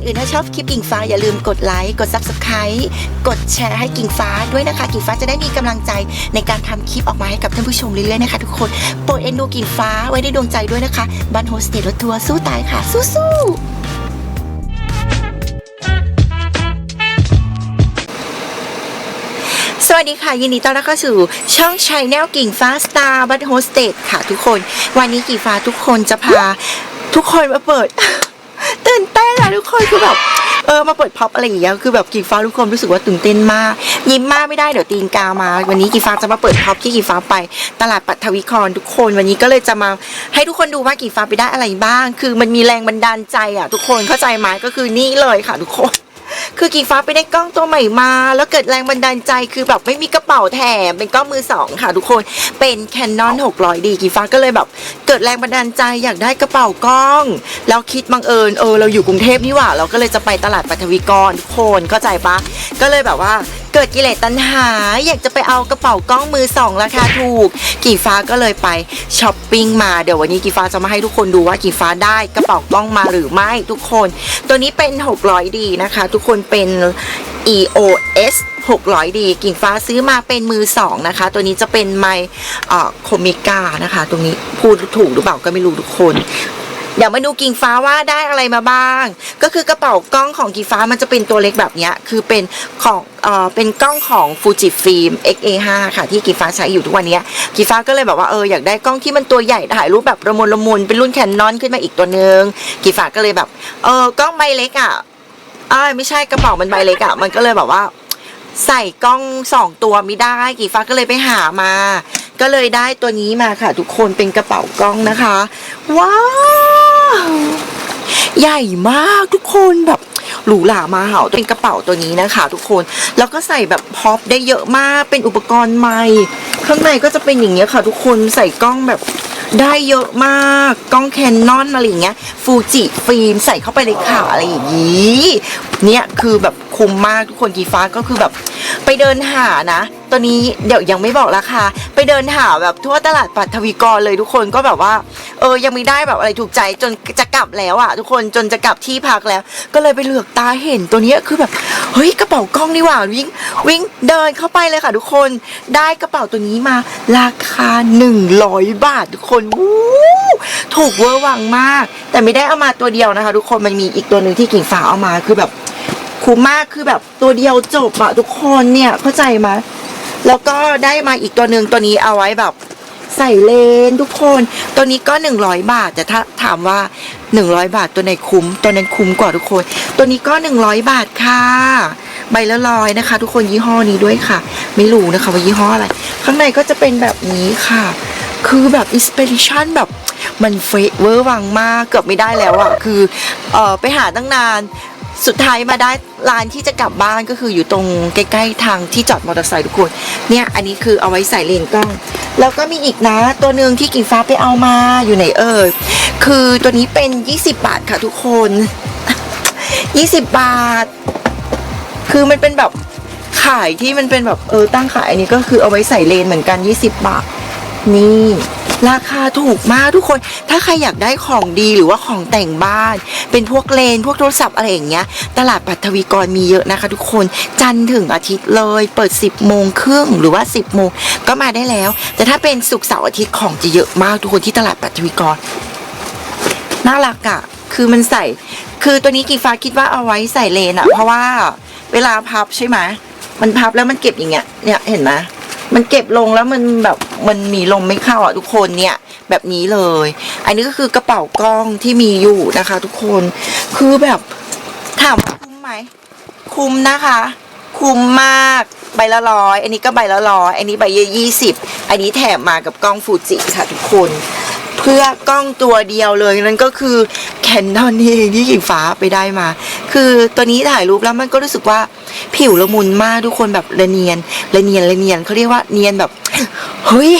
อนอื่นถ้าชอบคลิปกิ่งฟ้าอย่าลืมกดไลค์กด Subscribe กดแชร์ให้กิ่งฟ้าด้วยนะคะ กิ่งฟ้าจะได้มีกำลังใจในการทำคลิปออกมาให้กับท่านผู้ชมเรื่อยๆนะคะทุกคนโปรดเอ็นดูกิ่งฟ้าไว้ในดวงใจด้วยนะคะบันโฮสเตดรถทัวร์สู้ตายค่ะ สู้ๆสวัสดีค่ะ ยินดีต้อนรับเข้าสู่ช่องช n แนลกิ่งฟ้าสตาร์บัตโฮสเตดค่ะทุกคน วันนี้กิ่งฟ้าทุกคนจะพาทุกคนมาเปิด ตื่นเต้น ทุกคนคือแบบเออมาเปิดพ็อปอะไรอย่างเงี้ยคือแบบกีฟ้าทุกคนรู้สึกว่าตื่นเต้นมาก ยิ้มมากไม่ได้เดี๋ยวตีนกามา วันนี้กีฟ้าจะมาเปิดพ็อปที่กีฟ้าไป ตลาดปัทวิกรทุกคนวันนี้ก็เลยจะมาให้ทุกคนดูว่ากีฟ้าไปได้อะไรบ้าง คือมันมีแรงบันดาลใจอะทุกคนเข้าใจไหมก็คือนี่เลยค่ะทุกคน คือกิ่งฟ้าไปได้กล้องตัวใหม่มา แล้วเกิดแรงบันดาลใจคือแบบไม่มีกระเป๋าแถมเป็นกล้องมือสองค่ะทุกคนเป็น Canon 600D กิ่งฟ้าก็เลยแบบ เกิดแรงบันดาลใจอยากได้กระเป๋ากล้องแล้วคิดบังเอิญเออเราอยู่กรุงเทพนี่หว่า เราก็เลยจะไปตลาดปัทวีกรทุกคนเข้าใจปะก็เลยแบบว่า เกิดกิเลสตัณหา อยากจะไปเอากระเป๋ากล้องมือสองราคาถูก กี่ฟ้าก็เลยไปช้อปปิ้งมาเดี๋ยววันนี้กี่ฟ้าจะมาให้ทุกคนดูว่ากี่ฟ้าได้กระเป๋ากล้องมาหรือไม่ทุกคน ตัวนี้เป็น 600D นะคะ ทุกคนเป็น EOS 600D กิ่งฟ้าซื้อมาเป็นมือสองนะคะ ตัวนี้จะเป็นไมโคมิก้านะคะ ตรงนี้พูดถูกหรือเปล่าก็ไม่รู้ทุกคน เดี๋ยวมาดูกิ่งฟ้าว่าได้อะไรมาบ้าง ก็คือกระเป๋ากล้องของกิ่งฟ้ามันจะเป็นตัวเล็กแบบนี้คือเป็นของเอ่อเป็นกล้องของฟูจิฟิล์ม XA5 ค่ะ ที่กิงฟ้าใช้อยู่ทุกวันนี้กิงฟ้าก็เลยแบบว่าเอออยากได้กล้องที่มันตัวใหญ่ถ่ายรูปแบบระมุนละมุนเป็นรุ่นแคนนอนขึ้นมาอีกตัวหนึ่งกิงฟ้าก็เลยแบบเออกล้องใบเล็กอะอ้าไม่ใช่กระเป๋ามันใบเล็กอะมันก็เลยแบบว่า ใส่กล้องสองตัวไม่ได้กีฟ้าก็เลยไปหามา ก็เลยได้ตัวนี้มาค่ะ ทุกคนเป็นกระเป๋ากล้องนะคะ ว้าว ใหญ่มากทุกคนแบบหรูหรามาเหาเป็นกระเป๋าตัวนี้นะคะทุกคน แล้วก็ใส่แบบพ็อปได้เยอะมากเป็นอุปกรณ์ใหม่ข้างในก็จะเป็นอย่างเงี้ยค่ะทุกคนใส่กล้องแบบได้เยอะมากกล้องแคนนอนอะไรอย่างเงี้ยฟูจิฟิล์มใส่เข้าไปเลยค่ะอะไรอย่างงี้เนี่ยคือแบบคุ้มมากทุกคนกีฟ้าก็คือแบบ ไปเดินหานะตัวนี้เดี๋ยวยังไม่บอกราคาไปเดินหาแบบทั่วตลาดปัทวีกรเลยทุกคนก็แบบว่า เออยังไม่ได้แบบอะไรถูกใจจนจะกลับแล้วอะทุกคนจนจะกลับที่พักแล้ว ก็เลยไปเหลือกตาเห็นตัวเนี้ยคือแบบเฮ้ยกระเป๋ากล้องนี่หว่าวิ่งวิ่งเดินเข้าไปเลยค่ะทุกคนได้กระเป๋าตัวนี้มาราคา 100 บาททุกคนวู้ถูกเวอร์วังมาก แต่ไม่ได้เอามาตัวเดียวนะคะ ทุกคนมันมีอีกตัวหนึ่งที่กิ่งฟ้าเอามาคือแบบคุ้มมากคือแบบตัวเดียวจบอะทุกคนเนี่ยเข้าใจไหมแล้วก็ได้มาอีกตัวหนึ่งตัวนี้เอาไว้แบบ ใส่เลนทุกคน ตัวนี้ก็ 100 บาท แต่ถ้าถามว่า 100 บาทตัวไหนคุ้ม ตัวนั้นคุ้มกว่าทุกคน ตัวนี้ก็ 100 บาทค่ะ ใบละร้อยนะคะ ทุกคนยี่ห้อนี้ด้วยค่ะ ไม่รู้นะคะว่ายี่ห้ออะไร ข้างในก็จะเป็นแบบนี้ค่ะ คือแบบอินสปิเรชันแบบมันเฟะเวอร์วังมากเกือบไม่ได้แล้วอะคือเออไปหาตั้งนาน สุดท้ายมาได้ร้านที่จะกลับบ้านก็คืออยู่ตรงใกล้ๆทางที่จอดมอเตอร์ไซค์ทุกคน เนี่ยอันนี้คือเอาไว้ใส่เลนกล้อง แล้วก็มีอีกนะ ตัวหนึ่งที่กิ่งฟ้าไปเอามาอยู่ไหนเอ่ยคือตัวนี้เป็น 20 บาทค่ะทุกคน 20 บาท คือมันเป็นแบบขายที่มันเป็นแบบเออตั้งขายอันนี้ก็คือเอาไว้ใส่เลนเหมือนกัน 20 บาท นี่ ราคาถูกมากทุกคน ถ้าใครอยากได้ของดีหรือว่าของแต่งบ้าน เป็นพวกเลน พวกโทรศัพท์อะไรอย่างเงี้ย ตลาดปัทวีกรมีเยอะนะคะ ทุกคน จันทร์ถึงอาทิตย์เลย เปิด 10โมงครึ่งหรือว่า 10โมงก็มาได้แล้ว แต่ถ้าเป็นศุกร์เสาร์อาทิตย์ของจะเยอะมากทุกคนที่ตลาดปัทวีกร น่ารักอะ่ะ คือมันใส่ คือตัวนี้กีฟ้าคิดว่าเอาไว้ใส่เลนอะ่ะ เพราะว่าเวลาพับใช่ไหมมันพับแล้วมันเก็บอย่างเงี้ย เนี่ยเห็นไหม มันเก็บลงแล้วมันแบบมันมีลมไม่เข้าอะทุกคนเนี่ย แบบนี้เลย อันนี้ก็คือกระเป๋ากล้องที่มีอยู่นะคะ ทุกคนคือแบบถามว่าคุ้มไหมคุ้มนะคะ คุ้มมากใบละร้อยอันนี้ก็ใบละร้อยอันนี้ใบยี่สิบอันนี้แถมมากับกล้องฟูจิค่ะทุกคน เพื่อกล้องตัวเดียวเลยนั่นก็คือ แคนนอนนี่เองที่กิ่งฟ้าไปได้มา คือตัวนี้ถ่ายรูปแล้วมันก็รู้สึกว่าผิวละมุนมากทุกคนแบบละเนียนละเนียนละเนียนเขาเรียกว่าเนียนแบบเฮ้ย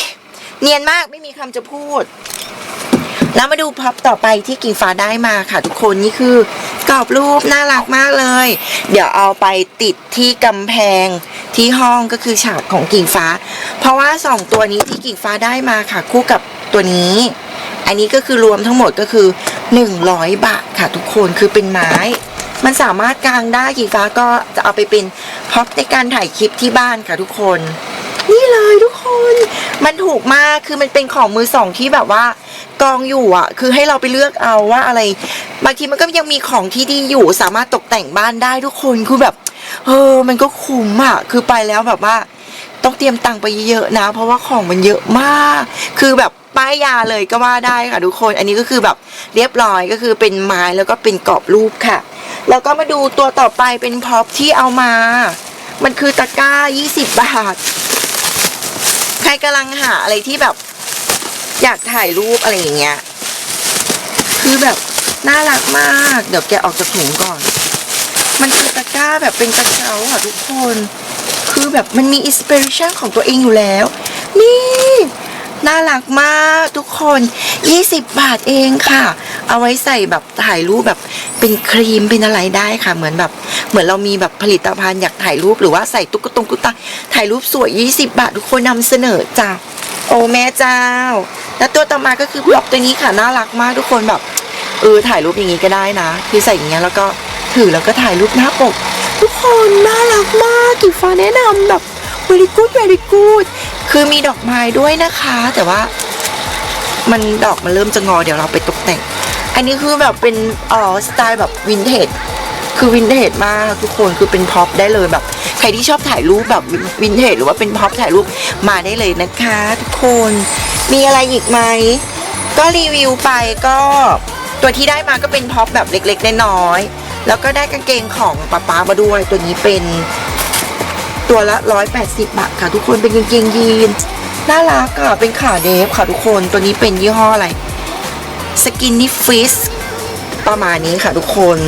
เนียนมากไม่มีคำจะพูด แล้วมาดูพับต่อไปที่กิ่งฟ้าได้มาค่ะ ทุกคนนี่คือกรอบรูปน่ารักมากเลย เดี๋ยวเอาไปติดที่กำแพงที่ห้องก็คือฉากของกิ่งฟ้า เพราะว่าสองตัวนี้ที่กิ่งฟ้าได้มาค่ะ คู่กับตัวนี้ อันนี้ก็คือรวมทั้งหมดก็คือ 100 บาทค่ะทุกคนคือเป็นไม้ มันสามารถกางได้กี่ฟ้าก็จะเอาไปเป็นพ็อปในการถ่ายคลิปที่บ้านค่ะทุกคน นี่เลยทุกคน มันถูกมากคือมันเป็นของมือสองที่แบบว่ากองอยู่อะ คือให้เราไปเลือกเอาว่าอะไร บางทีมันก็ยังมีของที่ดีอยู่ สามารถตกแต่งบ้านได้ทุกคนคือแบบเออมันก็คุ้มอะ คือไปแล้วแบบว่า ต้องเตรียมตังค์ไปเยอะนะ เพราะว่าของมันเยอะมาก คือแบบ ป้ายยาเลยก็ว่าได้ค่ะทุกคน อันนี้ก็คือแบบเรียบร้อยก็คือเป็นไม้แล้วก็เป็นกรอบรูปค่ะ แล้วก็มาดูตัวต่อไปเป็นพ็อปที่เอามา มันคือตะกร้า 20 บาท ใครกำลังหาอะไรที่แบบ อยากถ่ายรูปอะไรอย่างเงี้ย คือแบบน่ารักมาก เดี๋ยวแกะออกจากถุงก่อน มันคือตะกร้าแบบเป็นกระเช้าค่ะทุกคน คือแบบมันมีอินสปิเรชันของตัวเองอยู่แล้ว นี่ น่ารักมากทุกคน 20 บาทเองค่ะ เอาไว้ใส่แบบถ่ายรูปแบบเป็นครีมเป็นอะไรได้ค่ะ เหมือนแบบ เหมือนเรามีแบบผลิตภัณฑ์อยากถ่ายรูปหรือว่าใส่ตุ๊กตงตุ๊กตาถ่ายรูปสวย 20 บาททุกคนนำเสนอจ้าโอ้แม่เจ้า แล้วตัวต่อมาก็คือพล็อปตัวนี้ค่ะน่ารักมากทุกคนแบบเออถ่ายรูปอย่างนี้ก็ได้นะ คือใส่อย่างเงี้ยแล้วก็ถือแล้วก็ถ่ายรูปหน้าปก ทุกคนน่ารักมากกี่ฟ้าแนะนำแบบ very good very good คือมีดอกไม้ด้วยนะคะ แต่ว่ามันดอกมันเริ่มจะงอเดี๋ยวเราไปตกแต่ง อันนี้คือแบบเป็นอ่อสไตล์แบบวินเทจคือวินเทจมากทุกคนคือเป็นพ็อปได้เลยแบบ ใครที่ชอบถ่ายรูปแบบวินเทจหรือว่าเป็นพ็อปถ่ายรูปมาได้เลยนะคะ ทุกคนมีอะไรอีกไหมก็รีวิวไปก็ตัวที่ได้มาก็เป็นพ็อปแบบเล็กๆน้อยๆแล้วก็ได้กางเกงของป๊าป๊ามาด้วยตัวนี้เป็น ตัวละ 180 บาทค่ะทุกคนเป็นกางเกงยีนน่ารักอะเป็นขาเดฟค่ะทุกคนตัวนี้เป็นยี่ห้ออะไรสกินนี่ฟิสประมาณนี้ค่ะทุกคน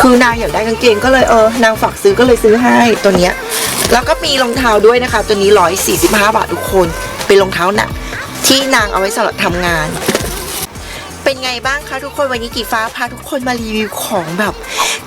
คือนางอยากได้กางเกงก็เลยเออนางฝากซื้อก็เลยซื้อให้ตัวเนี้ยแล้วก็มีรองเท้าด้วยนะคะ ตัวนี้ 145 บาททุกคน เป็นรองเท้าหนักที่นางเอาไว้สำหรับทำงาน เป็นไงบ้างคะทุกคนวันนี้กี่ฟ้าพาทุกคนมารีวิวของแบบ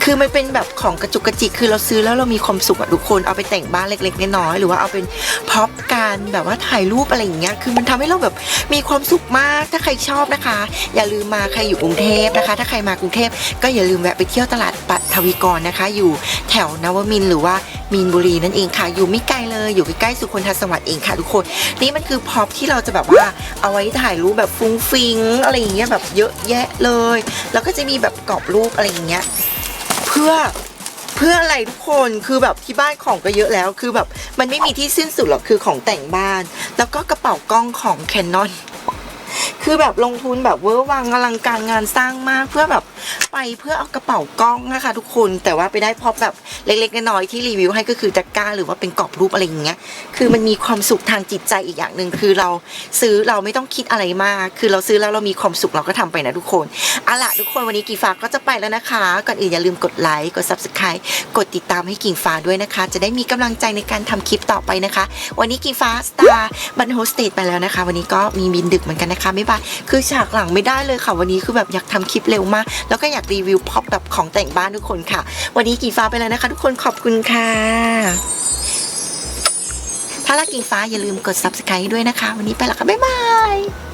คือมันเป็นแบบของกระจุกกระจิกคือเราซื้อแล้วเรามีความสุขอะทุกคนเอาไปแต่งบ้านเล็กๆน้อยๆหรือว่าเอาเป็นพ็อปการแบบว่าถ่ายรูปอะไรอย่างเงี้ยคือมันทำให้เราแบบมีความสุขมากถ้าใครชอบนะคะ อย่าลืมมาใครอยู่กรุงเทพนะคะ ถ้าใครมากรุงเทพก็อย่าลืมแวะไปเที่ยวตลาดปัทวีกรนะคะ อยู่แถวนวมินหรือว่ามีนบุรีนั่นเองค่ะ อยู่ไม่ไกลเลยอยู่ใกล้ๆสุคนทสวัสดิ์เองค่ะทุกคนนี่มันคือพ็อปที่เราจะแบบว่าเอาไว้ถ่ายรูปแบบฟุ้งฟิงอะไรอย่างเงี้ยแบบเยอะแยะเลย แล้วก็จะมีแบบกรอบรูปอะไรอย่างเงี้ยเพื่อเพื่ออะไรทุกคนคือแบบที่บ้านของก็เยอะแล้ว คือแบบมันไม่มีที่สิ้นสุดหรอกคือของแต่งบ้าน แล้วก็กระเป๋ากล้องของแคนนอนคือแบบลงทุนแบบเวอร์วังอลังการงานสร้างมากเพื่อแบบ ไปเพื่อเอากระเป๋ากล้องนะคะทุกคนแต่ว่าไปได้พอแบบเล็กๆน้อยๆที่รีวิวให้ก็คือตะกร้าหรือว่าเป็นกรอบรูปอะไรอย่างเงี้ยคือมันมีความสุขทางจิตใจอีกอย่างหนึ่งคือเราซื้อเราไม่ต้องคิดอะไรมาก คือเราซื้อแล้วเรามีความสุขเราก็ทำไปนะทุกคนเอาล่ะทุกคนวันนี้กี่ฟ้าก็จะไปแล้วนะคะก่อนอื่นอย่าลืมกดไลค์กด subscribe กดติดตามให้กิ่งฟ้าด้วยนะคะ จะได้มีกำลังใจในการทำคลิปต่อไปนะคะ วันนี้กิ่งฟ้าสตาร์บันโฮสเตดไปแล้วนะคะ วันนี้ก็มีบินดึกเหมือนกันนะคะไม่บายคือฉากหลังไม่ได้เลยค่ะวันนี้คือแบบอยากทำคลิปเร็วมากแล้วก็อยากรีวิวพ็อปแบบของแต่งบ้านทุกคนค่ะ วันนี้กี่ฟ้าไปแล้วนะคะ ทุกคนขอบคุณค่ะ ถ้ารักกิ่งฟ้าอย่าลืมกด subscribe ด้วยนะคะ วันนี้ไปแล้วค่ะบ๊ายบาย